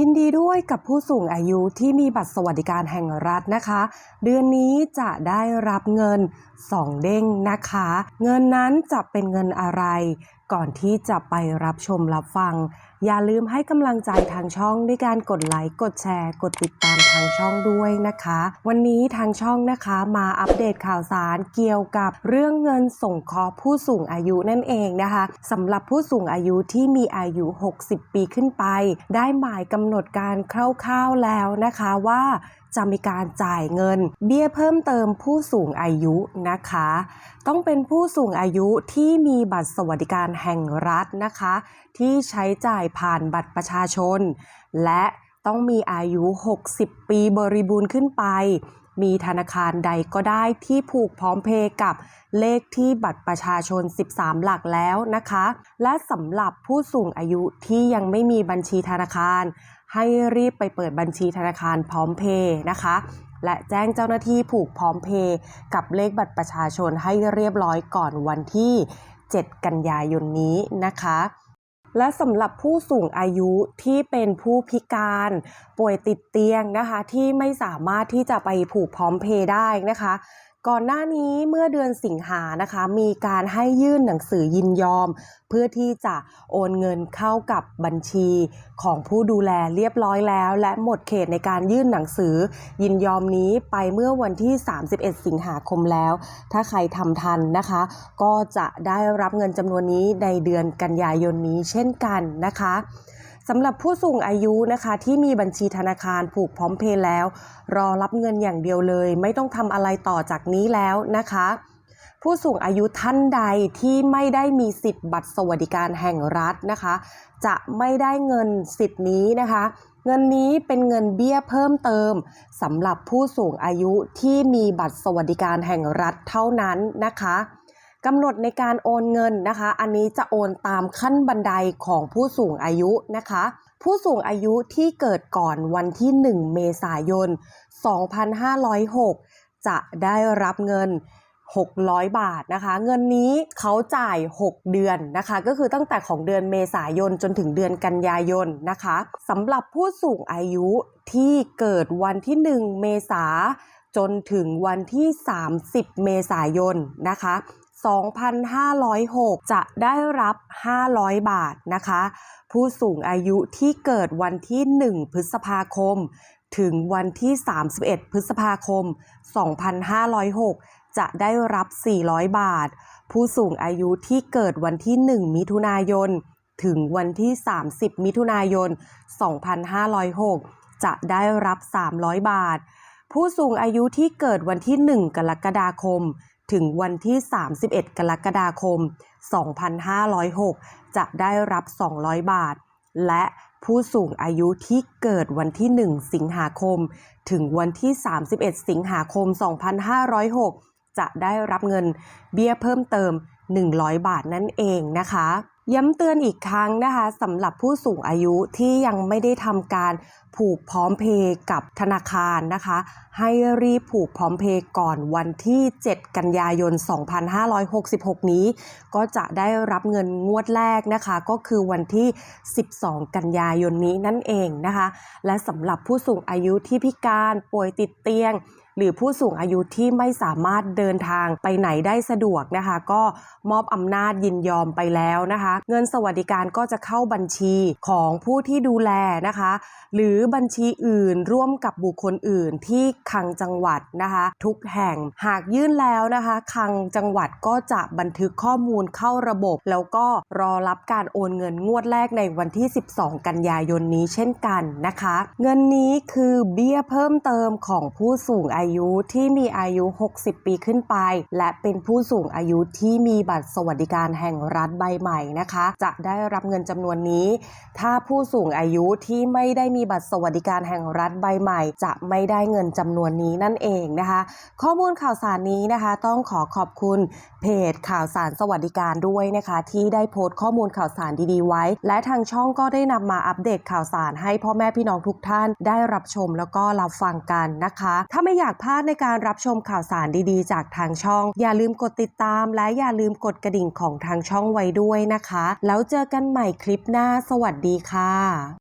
ยินดีด้วยกับผู้สูงอายุที่มีบัตรสวัสดิการแห่งรัฐนะคะ เดือนนี้จะได้รับเงิน 2 เด้งนะคะ เงินนั้นจะเป็นเงินอะไร ก่อนที่จะไปรับชมรับฟัง อย่าลืมให้กำลังใจทางช่องด้วยการกดไลค์ กดแชร์ กดติดตามทางช่องด้วยนะคะ วันนี้ทางช่องนะคะมาอัปเดตข่าวสารเกี่ยวกับเรื่องเงินส่งเคราะห์ผู้สูงอายุนั่นเองนะคะสำหรับผู้สูงอายุที่มีอายุ 60 ปีขึ้นไป ได้หมายกำหนดการคร่าวๆแล้วนะคะว่าจะมีการจ่ายเงิน เบี้ยเพิ่มเติมผู้สูงอายุนะคะ ต้องเป็นผู้สูงอายุที่มีบัตรสวัสดิการแห่งรัฐนะคะ ที่ใช้จ่ายผ่านบัตรประชาชน และต้องมีอายุ 60 ปีบริบูรณ์ขึ้นไป มีธนาคารใดก็ได้ที่ผูกพร้อมเพย์กับเลขที่บัตรประชาชน 13 หลักแล้วนะคะ และสำหรับผู้สูงอายุที่ยังไม่มีบัญชีธนาคาร ให้รีบไปเปิดบัญชีธนาคารพร้อมเพย์นะคะ และแจ้งเจ้าหน้าที่ผูกพร้อมเพย์กับเลขบัตรประชาชนให้เรียบร้อยก่อนวันที่ 7 กันยายนนี้นะคะ และสำหรับผู้สูงอายุที่เป็นผู้พิการ ป่วยติดเตียงนะคะ ที่ไม่สามารถที่จะไปผูกพร้อมเพย์ได้นะคะ ก่อนหน้านี้เมื่อเดือนสิงหานะคะ มีการให้ยื่นหนังสือยินยอม เพื่อที่จะโอนเงินเข้ากับบัญชีของผู้ดูแลเรียบร้อยแล้ว และหมดเขตในการยื่นหนังสือยินยอมนี้ไปเมื่อวันที่ 31 สิงหาคมแล้ว ถ้าใครทำทันนะคะ ก็จะได้รับเงินจำนวนนี้ในเดือนกันยายนนี้เช่นกันนะคะ สำหรับผู้สูงอายุนะคะที่มีบัญชีธนาคารผูกพร้อมเพย์แล้ว รอรับเงินอย่างเดียวเลย ไม่ต้องทำอะไรต่อจากนี้แล้วนะคะ ผู้สูงอายุท่านใดที่ไม่ได้มีสิทธิ์บัตรสวัสดิการแห่งรัฐนะคะ จะไม่ได้เงินสิทธิ์นี้นะคะ เงินนี้เป็นเงินเบี้ยเพิ่มเติมสำหรับผู้สูงอายุที่มีบัตรสวัสดิการแห่งรัฐเท่านั้นนะคะ กำหนดในการโอนเงินนะคะ อันนี้จะโอนตามขั้นบันไดของผู้สูงอายุนะคะ ผู้สูงอายุที่เกิดก่อนวันที่ 1 เมษายน 2506 จะได้รับเงิน 600 บาทนะคะ เงินนี้เขาจ่าย 6 เดือนนะคะ ก็คือตั้งแต่ของเดือนเมษายนจนถึงเดือนกันยายนนะคะสำหรับผู้สูงอายุที่เกิดวันที่ 1 เมษาจนถึงวันที่ 30 เมษายนนะคะ 2,506 จะได้รับ 500 บาทนะคะ ผู้สูงอายุที่เกิดวันที่ 1 พฤษภาคม ถึงวันที่ 31 พฤษภาคม 2506 จะได้รับ 400 บาท ผู้สูงอายุที่เกิดวันที่ 1 มิถุนายน ถึงวันที่ 30 มิถุนายน 2506 จะได้รับ 300 บาท ผู้สูงอายุที่เกิดวันที่ 1 กรกฎาคม ถึงวันที่ 31 กรกฎาคม 2506 จะได้รับ 200 บาท และผู้สูงอายุที่เกิดวันที่ 1 สิงหาคม ถึงวันที่ 31 สิงหาคม 2506 จะได้รับเงินเบี้ยเพิ่มเติม 100 บาทนั่นเองนะคะ ย้ำเตือนอีกครั้งนะคะสำหรับผู้สูงอายุที่ยังไม่ได้ทำการผูกพร้อมเพย์กับธนาคารนะคะ ให้รีบผูกพร้อมเพย์ก่อนวันที่ 7 กันยายน 2566 นี้ ก็จะได้รับเงินงวดแรกนะคะ ก็คือวันที่ 12 กันยายนนี้นั่นเองนะคะ และสำหรับผู้สูงอายุที่พิการป่วยติดเตียง หรือผู้สูงอายุที่ไม่สามารถเดินทางไปไหนได้สะดวกนะคะ ก็มอบอำนาจยินยอมไปแล้วนะคะ เงินสวัสดิการก็จะเข้าบัญชีของผู้ที่ดูแลนะคะ หรือบัญชีอื่นร่วมกับบุคคลอื่นที่คลังจังหวัดนะคะ ทุกแห่งหากยื่นแล้วนะคะคลังจังหวัดก็จะบันทึกข้อมูลเข้าระบบ แล้วก็รอรับการโอนเงินงวดแรกในวันที่ 12 กันยายนนี้เช่นกันนะคะ เงินนี้คือเบี้ยเพิ่มเติมของผู้สูงอายุยุที่มีอายุ 60 ปีขึ้นไป และเป็นผู้สูงอายุที่มีบัตรสวัสดิการแห่งรัฐใบใหม่นะคะ จะได้รับเงินจำนวนนี้ ถ้าผู้สูงอายุที่ไม่ได้มีบัตรสวัสดิการแห่งรัฐใบใหม่ จะไม่ได้เงินจำนวนนี้นั่นเองนะคะ ข้อมูลข่าวสารนี้นะคะ ต้องขอขอบคุณเพจข่าวสารสวัสดิการด้วยนะคะ ที่ได้โพสต์ข้อมูลข่าวสารดีๆไว้ และทางช่องก็ได้นำมาอัปเดตข่าวสารให้พ่อแม่พี่น้องทุกท่านได้รับชมแล้วก็รับฟังกันนะคะ ถ้าไม่อยากพลาดในการรับชมข่าวสารดีๆ จากทางช่อง อย่าลืมกดติดตาม และอย่าลืมกดกระดิ่งของทางช่องไว้ด้วยนะคะ แล้วเจอกันใหม่คลิปหน้า สวัสดีค่ะ